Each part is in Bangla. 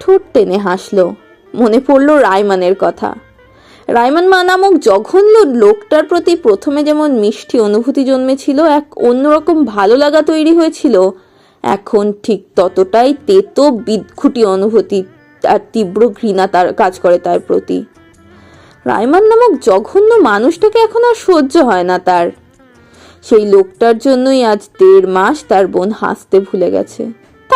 ঠোঁট টেনে হাসলো। মনে পড়ল রায়মানের কথা। রায়মান মা নামক জঘন্য লোকটার প্রতি প্রথমে যেমন মিষ্টি অনুভূতি জন্মেছিল, এক অন্যরকম ভালো লাগা তৈরি হয়েছিল, এখন ঠিক ততটাই তেতো, বিদঘুটি অনুভূতি আর তীব্র ঘৃণা তার কাজ করে তার প্রতি। রায়মান নামক জঘন্য মানুষটাকে এখন আর সহ্য হয় না তার। সেই লোকটার জন্যই আজ দেড় মাস তার বোন হাসতে ভুলে গেছে।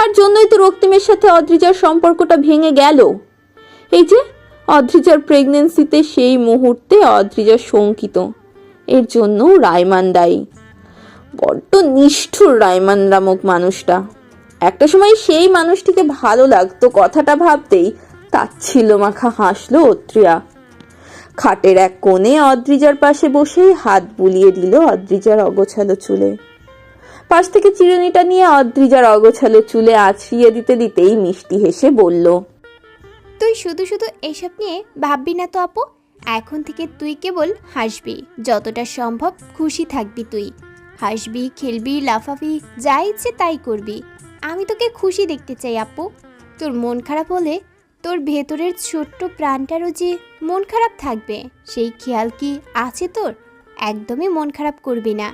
তার জন্যই তো রক্তিমের সাথে অদ্রিজার সম্পর্কটা ভেঙে গেল। এই যে, অদ্রিজার প্রেগনেন্সিতে সেই মুহূর্তে অদ্রিজা শঙ্কিত। এর জন্য রায়মান দায়ী। বড্ড নিষ্ঠুর রায়মান নামক মানুষটা। একটা সময় সেই মানুষটিকে ভালো লাগতো কথাটা ভাবতেই তাচ্ছিল্য মাখা হাসলো অত্রিয়া। খাটের এক কোণে অদ্রিজার পাশে বসেই হাত বুলিয়ে দিল অদ্রিজার অগোছালো চুলে। পাশ থেকে চিরুনিটা নিয়ে অদ্রিজার অগোছালো চুলে আছড়িয়ে দিতে দিতেই মিষ্টি হেসে বলল, তুই শুধু শুধু এসব নিয়ে ভাববি না তো আপু। এখন থেকে তুই কেবল হাসবি, যতটা সম্ভব খুশি থাকবি তুই। হাসবি, খেলবি, লাফাবি, যা ইচ্ছে তাই করবি। আমি তোকে খুশি দেখতে চাই আপু। তোর মন খারাপ হলে তোর ভেতরের ছোট্ট প্রাণটারও যে মন খারাপ থাকবে, সেই খেয়াল কি আছে তোর? একদমই মন খারাপ করবি না।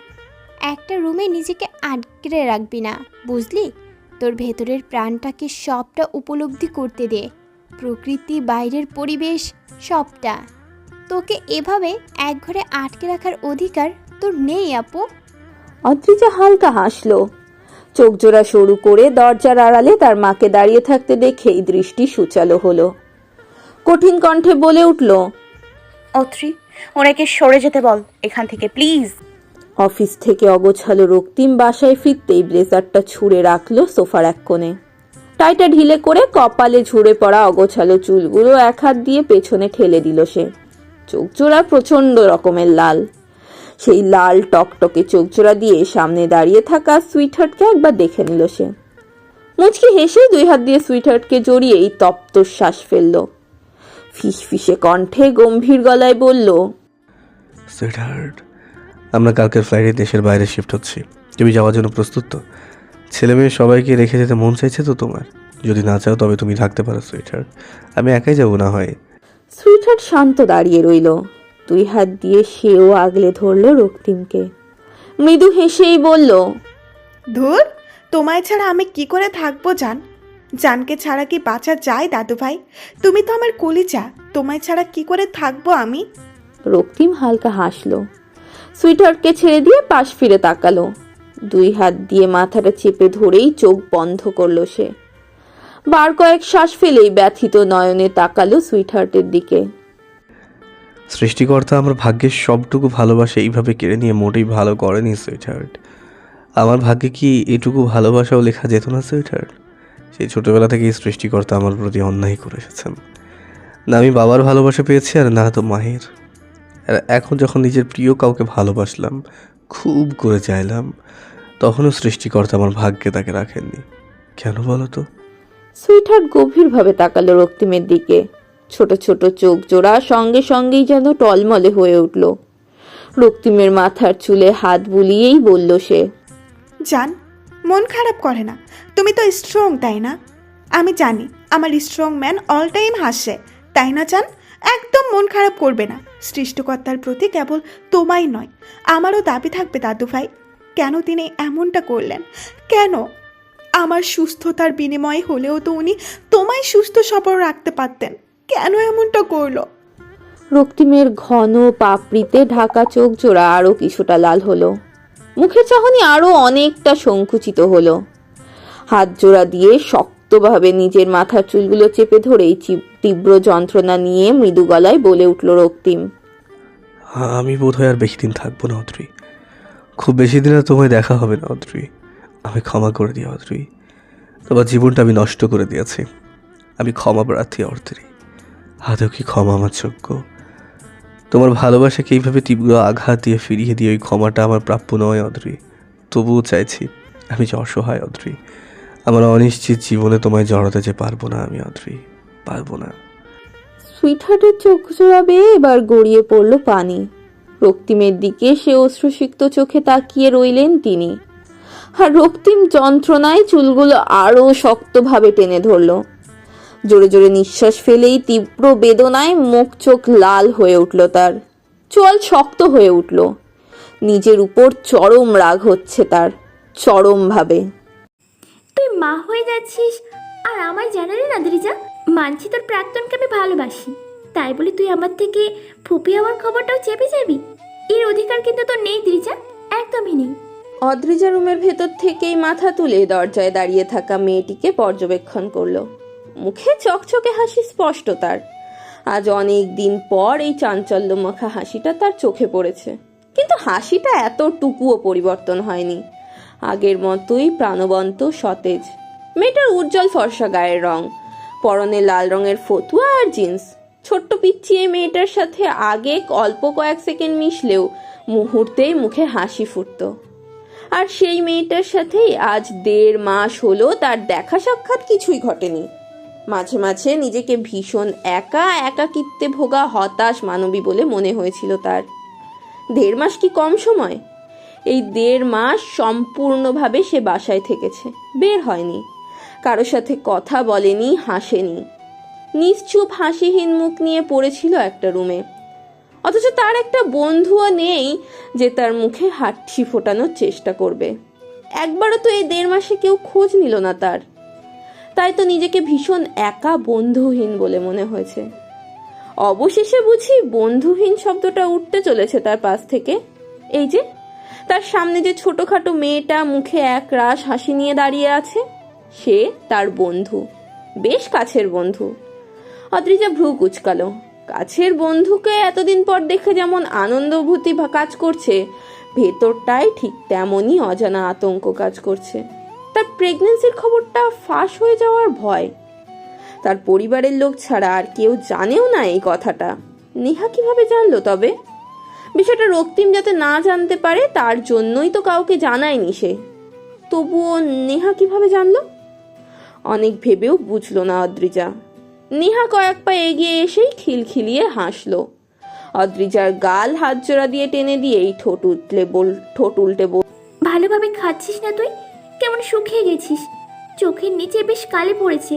একটা রুমে নিজেকে আটকে রাখবি না বুঝলি? তোর ভেতরের প্রাণটাকে সবটা উপলব্ধি করতে দে। প্রকৃতি বাইরের পরিবেশ সবটা। তোকে এভাবে এক ঘরে আটকে রাখার অধিকার তোর নেই আপু। অদ্রিজা হালকা হাসলো। চোখ জোড়া সরু করে দরজার আড়ালে তার মাকে দাঁড়িয়ে থাকতে দেখেই দৃষ্টি সুচালো হলো। কঠিন কণ্ঠে বলে উঠল অত্রি ওনাকে সরে যেতে বল এখান থেকে প্লিজ। অফিস থেকে অগোছালো রক্তিম বাসায় ফিরতেই ব্লেজারটা ছুঁড়ে রাখল সোফার এক কোণে। টাইটা ঢিলে করে কপালে ঝুড়ে পড়া অগোছালো চুলগুলো এক হাত দিয়ে পেছনে ঠেলে দিল সে। চোখ জোড়া প্রচণ্ড রকমের লাল। সেই লাল টকটকে চোখ জোড়া দিয়ে সামনে দাঁড়িয়ে থাকা সুইটহার্টকে একবার দেখে নিল সে। মুচকি হেসে দুই হাত দিয়ে সুইটহার্টকে জড়িয়েই তপ্ত শ্বাস ফেলল। ফিস ফিসে কণ্ঠে গম্ভীর গলায় বলল, সুইটহার্ট আমরা কালকের ফ্লাইটে দেশের বাইরে শিফট হচ্ছি। তুমি যাওয়ার জন্য প্রস্তুত তো? ছেলে মেয়ে সবাইকে রেখে যেতে মন চাইছে তো তোমার? যদি না চাও তবে তুমি থাকতে পারো সুইটহার্ট আমি একাই যাব না হয়। সুইটহার্ট শান্ত দাঁড়িয়ে রইল। দুই হাত দিয়ে সেও আগলে ধরলো রক্তিমকে। মৃদু হেসেই বলল ধুর তোমায় ছাড়া আমি কি করে থাকব জান? জানকে ছাড়া কি বাঁচা যায় দাদু ভাই তুমি তো আমার কলিজা তোমায় ছাড়া কি করে থাকব আমি? রক্তিম হালকা হাসলো। সুইটহার্টকে ছেড়ে দিয়ে পাশ ফিরে তাকালো। দুই হাত দিয়ে মাথাটা চেপে ধরেই চোখ বন্ধ করল সে। বার কয়েক শ্বাস ফেলেই ব্যথিত নয়নে তাকালো সুইটহার্টের দিকে। সৃষ্টিকর্তা আমার ভাগ্যের সবটুকু ভালোবাসা এইভাবে কেড়ে নিয়ে মোটেই ভালো করেনি সুইটহার্ট। আমার ভাগ্যে কি এটুকু ভালোবাসাও লেখা যেত না সুইটহার্ট? সেই ছোটবেলা থেকেই সৃষ্টিকর্তা আমার প্রতি অন্যায় করে এসেছেন। না আমি বাবার ভালোবাসা পেয়েছি আর না তো মায়ের। আর এখন যখন নিজের প্রিয় কাউকে ভালোবাসলাম খুব করে চাইলাম তখনও সৃষ্টিকর্তা আমার ভাগ্যে তাকে রাখেননি। কেন বলো তো? সুইটহার্ট গভীরভাবে তাকালো রক্তিমের দিকে। ছোট ছোট চোখ জোড়া সঙ্গে সঙ্গেই যেন টলমলে হয়ে উঠল। রক্তিমের মাথার চুলে হাত বুলিয়েই বলল সে জান মন খারাপ করে না। তুমি তো স্ট্রং তাই না? আমি জানি আমার স্ট্রং ম্যান অল টাইম হাসে তাই না জান? একদম মন খারাপ করবে না। সৃষ্টিকর্তার প্রতি কেবল তোমাই নয়, আমারও দাবি থাকবে দাদু ভাই। কেন তিনি এমনটা করলেন? কেন? আমার সুস্থতার বিনিময়ে হলেও তো উনি তোমায় সুস্থ সবল রাখতে পারতেন। কেন এমনটা করল? রক্তিমের ঘন পাপড়িতে ঢাকা চোখ জোড়া আরও কিছুটা লাল হলো। মুখের চাহনি আরও অনেকটা সংকুচিত হলো। হাত জোড়া দিয়ে শক্তভাবে নিজের মাথার চুলগুলো চেপে ধরেই তীব্র যন্ত্রণা নিয়ে মৃদু গলায় বলে উঠল রক্তিম। হ্যাঁ, আমি বোধহয় আর বেশি দিন থাকব না অদ্রি খুব বেশি দিন আর তোমায় দেখা হবে না অদ্রি আমি ক্ষমা করে দিই অদ্রি তোমার জীবনটা আমি নষ্ট করে দিয়েছি। আমি ক্ষমা প্রার্থী অর্থরি আদৌ কি ক্ষমা আমার যোগ্য? তোমার ভালোবাসাকে এইভাবে তীব্র আঘাত দিয়ে ফিরিয়ে দিয়ে ওই ক্ষমাটা আমার প্রাপ্য নয় অদ্রি তবুও চাইছি আমি যে অসহায় অদ্রি আমার অনিশ্চিত জীবনে তোমায় জড়াতে যে পারব না আমি অদ্রি পারব না। সুইটহার্টের চোখ জোড়া বেয়ে এবার গড়িয়ে পড়ল পানি। রক্তিমের দিকে সে অশ্রুসিক্ত চোখে তাকিয়ে রইলেন তিনি। আর রক্তিম যন্ত্রণায় চুলগুলো আরও শক্তভাবে টেনে ধরল। জোরে জোরে নিঃশ্বাস ফেলেই তীব্র বেদনায় মুখ চোখ লাল হয়ে উঠল তার। চোয়াল শক্ত হয়ে উঠল। নিজের উপর চরম রাগ হচ্ছে তার, চরমভাবে। মা হয়ে যাচ্ছিস। আর আমায় জানালি না দ্রিজা মানছি তোর প্রাক্তনকে আমি ভালোবাসি। তাই বলে তুই আমার থেকে ফুপি হওয়ার খবরটাও চেপে যাবি? এর অধিকার কিন্তু তোর নেই দ্রিজা একদমই নেই। অদ্রিজা রুমের ভেতর থেকেই মাথা তুলে দরজায় দাঁড়িয়ে থাকা মেয়েটিকে পর্যবেক্ষণ করল। মুখে চকচকে হাসি স্পষ্ট তার আজ অনেক দিন পর এই চাঞ্চল্যমাখা হাসিটা তার চোখে পড়েছে। কিন্তু হাসিটা এতটুকুও পরিবর্তন হয়নি। আগের মতোই প্রাণবন্ত সতেজ। মেয়েটার উজ্জ্বল ফর্সা গায়ের রং, পরনে লাল রঙের ফতুয়া আর জিন্স। ছোট্ট পিচ্ছি এই মেয়েটার সাথে আগে অল্প কয়েক সেকেন্ড মিশলেও মুহূর্তেই মুখে হাসি ফুটতো। আর সেই মেয়েটার সাথেই আজ দেড় মাস হলো তার দেখা সাক্ষাৎ কিছুই ঘটেনি। মাঝে মাঝে নিজেকে ভীষণ একা একাকিত্বে ভোগা হতাশ মানবী বলে মনে হয়েছিল তার। দেড় মাস কি কম সময়? এই দেড় মাস সম্পূর্ণভাবে সে বাসায় থেকেছে। বের হয়নি। কারও সাথে কথা বলেনি, হাসেনি। নিশ্চুপ হাসিহীন মুখ নিয়ে পড়েছিল একটা রুমে। অথচ তার একটা বন্ধুও নেই যে তার মুখে হাটছি ফোটানোর চেষ্টা করবে। একবারও তো এই দেড় মাসে কেউ খোঁজ নিল না তার। তাই তো নিজেকে ভীষণ একা বন্ধুহীন বলে মনে হয়েছে। অবশেষে বুঝি বন্ধুহীন শব্দটা উঠতে চলেছে তার পাশ থেকে। এই যে তার সামনে যে ছোটখাটো মেয়েটা মুখে এক রাস হাসি নিয়ে দাঁড়িয়ে আছে, সে তার বন্ধু, বেশ কাছের বন্ধু। অদ্রিজা ভ্রু কুচকালো। কাছের বন্ধুকে এতদিন পর দেখে যেমন আনন্দভূতি কাজ করছে ভেতরটায় ঠিক তেমনই অজানা আতঙ্ক কাজ করছে। তার প্রেগনেন্সির খবরটা ফাঁস হয়ে যাওয়ার ভয়। তার পরিবারের লোক ছাড়া আর কেউ জানেও না এই কথাটা। নেহা কীভাবে জানলো তবে? বিষয়টা রক্তিম যাতে না জানতে পারে, তার জন্যই তো কাউকে জানায়নি সে। তবুও নেহা কীভাবে জানলো? অনেক ভেবেও বুঝলো না অদ্রিজা। নেহা কয়েক পা এগিয়ে এসেই খিলখিলিয়ে হাসলো। অদ্রিজার গাল হাত জোড়া দিয়ে টেনে দিয়েই ঠোঁট উঠলে বল ঠোঁট উল্টে বল ভালোভাবে খাচ্ছিস না তুই? কেমন শুকিয়ে গেছিস? চোখের নিচে বেশ কালে পড়েছে।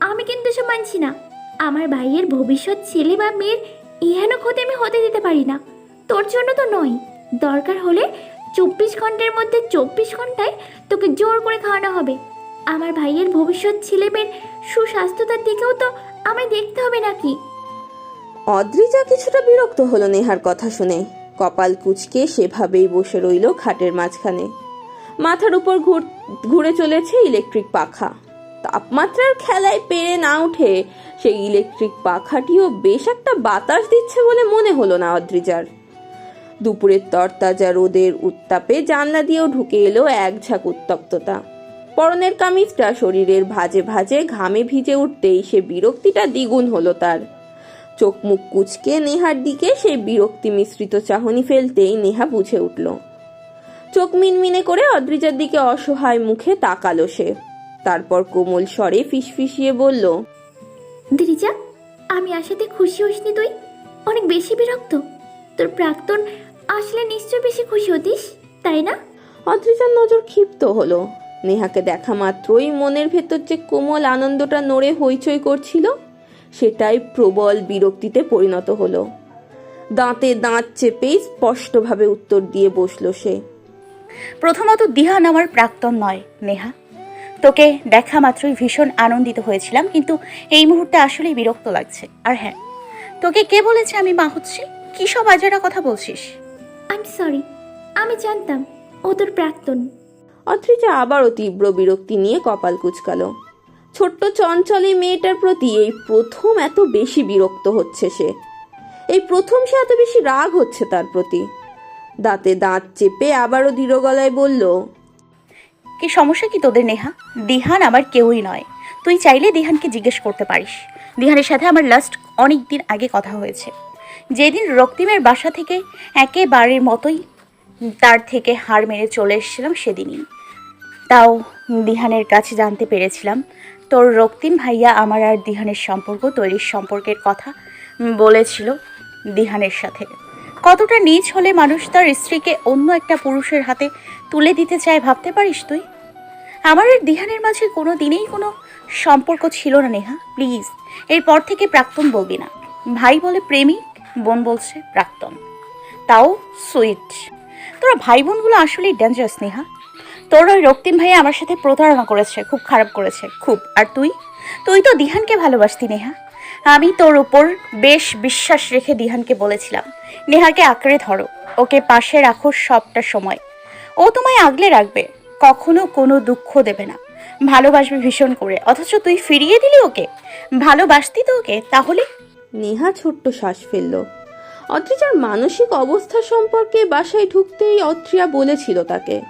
আমি কিন্তু সে মানছি না। আমার ভাইয়ের ভবিষ্যৎ ছেলে বা মেয়ের ইহানো ক্ষতি আমি হতে দিতে পারি না। তোর জন্য তো নয়। দরকার হলে চব্বিশ ঘণ্টার মধ্যে চব্বিশ ঘন্টায় তোকে জোর করে খাওয়ানো হবে। আমার ভাইয়ের ভবিষ্যৎ ছেলে মেয়ের সুস্বাস্থ্যতার দিকেও তো আমায় দেখতে হবে নাকি? অদ্রিজা কিছুটা বিরক্ত হলো নেহার কথা শুনে। কপাল কুচকে সেভাবেই বসে রইল খাটের মাঝখানে। মাথার উপর ঘুরে চলেছে ইলেকট্রিক পাখা। তাপমাত্রার খেলায় পেরে না উঠে সেই ইলেকট্রিক পাখাটিও বেশ একটা বাতাস দিচ্ছে বলে মনে হলো না অদ্রিজার। দুপুরের তরতাজা রোদের উত্তাপে জানলা দিয়েও ঢুকে এলো এক ঝাঁক উত্তপ্ততা। পরনের কামিজটা শরীরের ভাজে ভাজে ঘামে ভিজে উঠতেই সে বিরক্তিটা দ্বিগুণ হলো তার। চোখ মুখ কুচকে নেহার দিকে সেই বিরক্তি মিশ্রিত চাহনি ফেলতেই নেহা বুঝে উঠল। চোখ মিনমিনে করে অদ্রিজার দিকে অসহায় মুখে তাকালো সে। তারপর কোমল স্বরে ফিসফিসিয়ে বলল, দিরিজা, আমি আসাতে খুশি হসনি তুই? অনেক বেশি বিরক্ত। তোর প্রাক্তন আসলে নিশ্চয় বেশি খুশি হতিস তাই না? অদ্রিজার নজর ক্ষিপ্ত হলো। নেহাকে দেখা মাত্রই মনের ভেতর যে কোমল আনন্দটা নড়ে হইচই করছিল সেটাই প্রবল বিরক্তিতে পরিণত হলো। দাঁতে দাঁত চেপেই স্পষ্টভাবে উত্তর দিয়ে বসল সে। প্রথমত দিহান আমার প্রাক্তন নয় নেহা। তোকে দেখা মাত্রই ভীষণ আনন্দিত হয়েছিলাম কিন্তু এই মুহূর্তে আসলেই বিরক্ত লাগছে। আর হ্যাঁ তোকে কে বলেছে আমি মা হচ্ছি? কী সব আজারা কথা বলছিস? আই এম সরি আমি জানতাম ও তোর প্রাক্তন। অদ্রিজা আবারও তীব্র বিরক্তি নিয়ে কপাল কুচকালো। ছোট্ট চঞ্চলে মেয়েটার প্রতি এই প্রথম এত বেশি বিরক্ত হচ্ছে সে। এই প্রথম সে এত বেশি রাগ হচ্ছে তার প্রতি। দাঁতে দাঁত চেপে আবারও দৃঢ় গলায় বলল কি সমস্যা কি তোদের নেহা? দিহান আমার কেউই নয়। তুই চাইলে দিহানকে জিজ্ঞেস করতে পারিস। দিহানের সাথে আমার লাস্ট অনেক দিন আগে কথা হয়েছে। যেদিন রক্তিমের বাসা থেকে একেবারের মতোই তার থেকে হার মেরে চলে এসেছিলাম সেদিনই। তাও দিহানের কাছে জানতে পেরেছিলাম, তোর রক্তিম ভাইয়া আমার আর দিহানের সম্পর্ক, তৈরির সম্পর্কের কথা বলেছিল দিহানের সাথে। কতটা নিচ হলে মানুষ তার স্ত্রীকে অন্য একটা পুরুষের হাতে তুলে দিতে চায় ভাবতে পারিস তুই? আমার আর দিহানের মাঝে কোনো দিনেই কোনো সম্পর্ক ছিল না নেহা, প্লিজ। এরপর থেকে প্রাক্তন বলবি না। ভাই বলে প্রেমিক বোন বলছে প্রাক্তন। তাও সুইট। তোরা ভাই বোনগুলো আসলেই ডেঞ্জারাস নেহা তোর ওই রক্তিম ভাইয়া আমার সাথে প্রতারণা করেছে, খুব খারাপ করেছে, খুব। আর তুই? তুই তো দিহানকে ভালোবাসতি, নেহা। আমি তোর উপর বেশ বিশ্বাস রেখে দিহানকে বলেছিলাম, নেহাকে আঁকড়ে ধরো, ওকে পাশে রাখো সবটা সময়। ও তোমায় আগলে রাখবে, কখনো কোনো দুঃখ দেবে না। ভালোবাসবে ভীষণ করে, অথচ তুই ফিরিয়ে দিলি ওকে। ভালোবাসতি তো ওকে, তাহলে নেহা ছোট্ট শ্বাস ফেলল। অত্রিজার মানসিক অবস্থা সম্পর্কে বাসায় ঢুকতেই অত্রিয়া বলেছিল তাকে।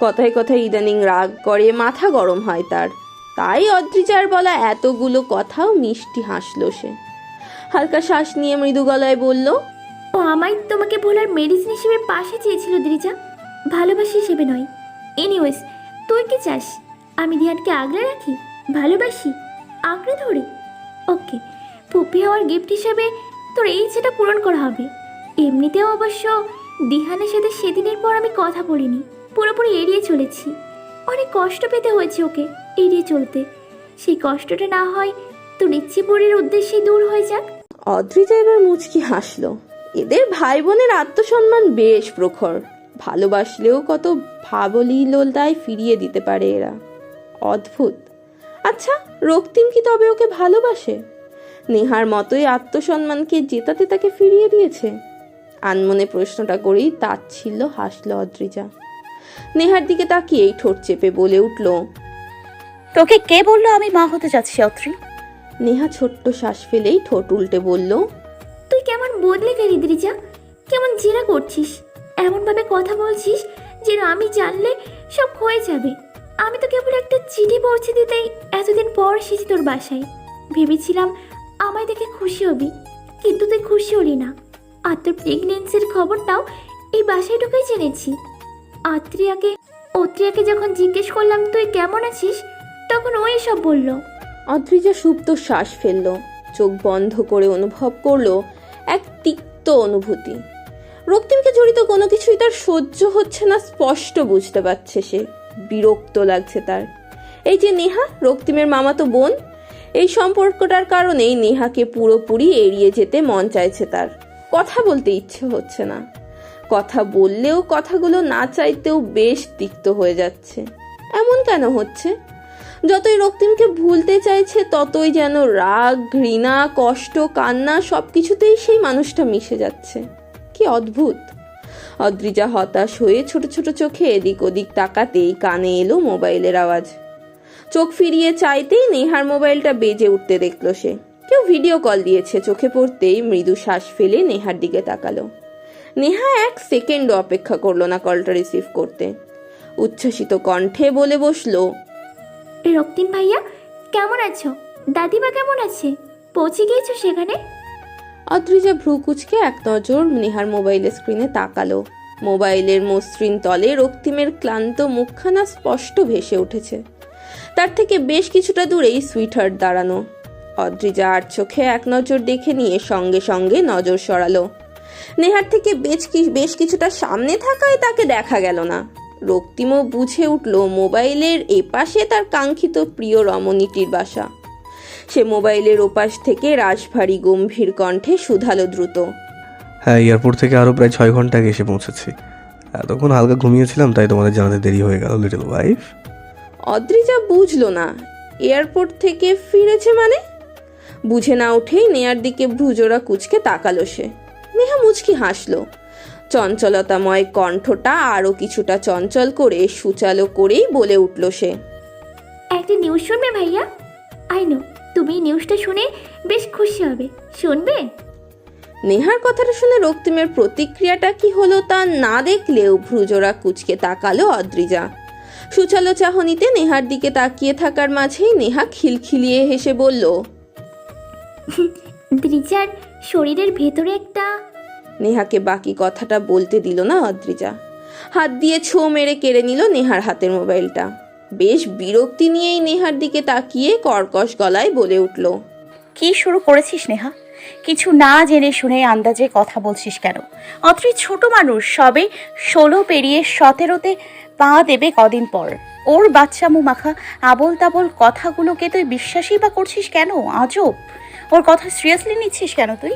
কথায় কথায় ইদানিং রাগ করে, মাথা গরম হয় তার। তাই অদ্রিজার বলা এতগুলো কথাও মিষ্টি হাসলো সে। হালকা শ্বাস নিয়ে মৃদু গলায় বলল, ও আমায় তোমাকে ভোলার মেডিসিন হিসেবে পাশে চেয়েছিল, দ্রিজা। ভালোবাসি হিসেবে নয়। এনিওয়েজ তুই কি চাস? আমি ধ্যানকে আগলে রাখি? ভালোবাসি? আঁকড়ে ধরি? ওকে পুপি হওয়ার গিফট হিসেবে তোর এই ইচ্ছেটা পূরণ করা হবে। এমনিতেও অবশ্য দিহানের সাথে সেদিনের পর আমি কথা বলিনি, পুরোপুরি এড়িয়ে চলেছি। অনেক কষ্ট পেতে হয়েছে ওকে এড়িয়ে চলতে। সেই কষ্টটা না হয় তোর ইচ্ছে পরির উদ্দেশ্যেই দূর হয়ে যাক। অদ্রিজা এবার মুচকি হাসলো। এদের ভাই বোনের আত্মসম্মান বেশ প্রখর। ভালোবাসলেও কত ভাবলীলতায় ফিরিয়ে দিতে পারে এরা। অদ্ভুত। আচ্ছা রক্তিম কি তবে ওকে ভালোবাসে? নেহার মতোই আত্মসম্মানকে জেতাতে তাকে ফিরিয়ে দিয়েছে। আনমনে প্রশ্নটা করেই তাচ্ছিল্য হাসলো অদ্রিজা। নেহার দিকে তাকিয়েই ঠোঁট চেপে বলে উঠল তোকে কে বলল আমি মা হতে যাচ্ছি অত্রি? নেহা ছোট্ট শ্বাস ফেলেই ঠোঁট উল্টে বলল তুই কেমন বদলে গেলি দ্রিজা? কেমন জেরা করছিস? এমনভাবে কথা বলছিস যেন আমি জানলে সব হয়ে যাবে। আমি তো কেবল একটা চিঠি পৌঁছে দিতেই এতদিন পর এসেছি তোর বাসায়। ভেবেছিলাম আমায় দেখে খুশি হবি, কিন্তু তুই খুশি হলি না। আর তোর প্রেগনেন্সির খবরটাও এই বাসায় ঢুকেই জেনেছি। আত্রিয়াকে, অত্রিয়াকে যখন জিজ্ঞেস করলাম, তুই কেমন আছিস? তখন ওই সব বলল। অদ্রিজা সুপ্ত শ্বাস ফেলল, চোখ বন্ধ করে অনুভব করল এক তিক্ত অনুভূতি। রক্তিমকে জড়িত কোনো কিছুই তার সহ্য হচ্ছে না, স্পষ্ট বুঝতে পারছে সে। বিরক্ত লাগছে তার। এই যে নেহা, রক্তিমের মামাতো বোন এই সম্পর্কটার কারণেই নেহাকে পুরোপুরি এড়িয়ে যেতে মন চাইছে তার। কথা বলতে ইচ্ছে হচ্ছে না। কথা বললেও কথাগুলো না চাইতেও বেশ তিক্ত হয়ে যাচ্ছে। এমন কেন হচ্ছে? যতই রক্তিমকে ভুলতে চাইছে, ততই যেন রাগ, ঘৃণা, কষ্ট, কান্না সব কিছুতেই সেই মানুষটা মিশে যাচ্ছে। কি অদ্ভুত! অদ্রিজা হতাশ হয়ে ছোট ছোট চোখে এদিক ওদিক তাকাতেই কানে এলো মোবাইলের আওয়াজ। চোখ ফিরিয়ে চাইতেই নেহার মোবাইলটা বেজে উঠতে দেখল সে। কেউ ভিডিও কল দিয়েছে চোখে পড়তেই মৃদু শ্বাস ফেলে নেহার দিকে তাকালো। নেহা এক সেকেন্ডও অপেক্ষা করল না কলটা রিসিভ করতে। উচ্ছ্বসিত কণ্ঠে বলে বসল রক্তিম ভাইয়া কেমন আছো? দাদিমা কেমন আছে? পৌঁছে গিয়েছো সেখানে? অদ্রিজা ভ্রু কুচকে এক নজর নেহার মোবাইলের স্ক্রিনে তাকালো। মোবাইলের মসৃণ তলে রক্তিমের ক্লান্ত মুখখানা স্পষ্ট ভেসে উঠেছে। তার থেকে বেশ কিছুটা দূরেই সুইটহার্ট দাঁড়ানো। অদ্রিজা আর চোখে এক নজর দেখে নিয়ে সঙ্গে সঙ্গে নজর সরালো। নেহার থেকে বেশ বেশ কিছুটা সামনে থাকায় তাকে দেখা গেল না। রক্তিমও বুঝে উঠল মোবাইলের এপাশে তার কাঙ্ক্ষিত প্রিয় রমণীটির বাসা। সে মোবাইলের ওপাশ থেকে রাশভারী গম্ভীর কণ্ঠে শুধালো দ্রুত। হ্যাঁ এয়ারপোর্ট থেকে আরও প্রায় ছয় ঘণ্টা আগে এসে পৌঁছেছি। এতক্ষণ হালকা ঘুমিয়েছিলাম, তাই তোমাদের জানাতে দেরি হয়ে গেল লিটল ওয়াইফ অদ্রিজা বুঝলো না এয়ারপোর্ট থেকে ফিরেছে মানে? বুঝে না উঠেই নেয়ার দিকে ভ্রুজোড়া কুচকে তাকালো সে। নেহা মুচকি হাসলো। চঞ্চলতাময় কণ্ঠটা আরও কিছুটা চঞ্চল করে সুচালো করেই বলে উঠল সে একটা নিউজ শুনবে ভাইয়া? আই নো তুমি নিউজটা শুনে বেশ খুশি হবে। শুনবে? নেহার কথাটা শুনে রক্তিমের প্রতিক্রিয়াটা কি হলো তা না দেখলেও ভ্রুজোড়া কুচকে তাকালো অদ্রিজা। সুচালো চাহনিতে নেহার দিকে তাকিয়ে থাকার মাঝেই নেহা খিলখিলিয়ে হেসে বলল দ্রিজার শরীরের ভেতরে একটা নেহাকে বাকি কথাটা বলতে দিল না অদ্রিজা। হাত দিয়ে ছো মেরে কেড়ে নিল নেহার হাতের মোবাইলটা। বেশ বিরক্তি নিয়েই নেহার দিকে তাকিয়ে কর্কশ গলায় বলে উঠল কি শুরু করেছিস নেহা? কিছু না জেনে শুনে আন্দাজে কথা বলছিস কেন? অত্রি ছোট মানুষ সবে ষোলো পেরিয়ে সতেরোতে পা দেবে কদিন পর। ওর বাচ্চামু মাখা আবল তাবল কথাগুলোকে তুই বিশ্বাসই বা করছিস কেন? আজব। ওর কথা সিরিয়াসলি নিচ্ছিস কেন তুই?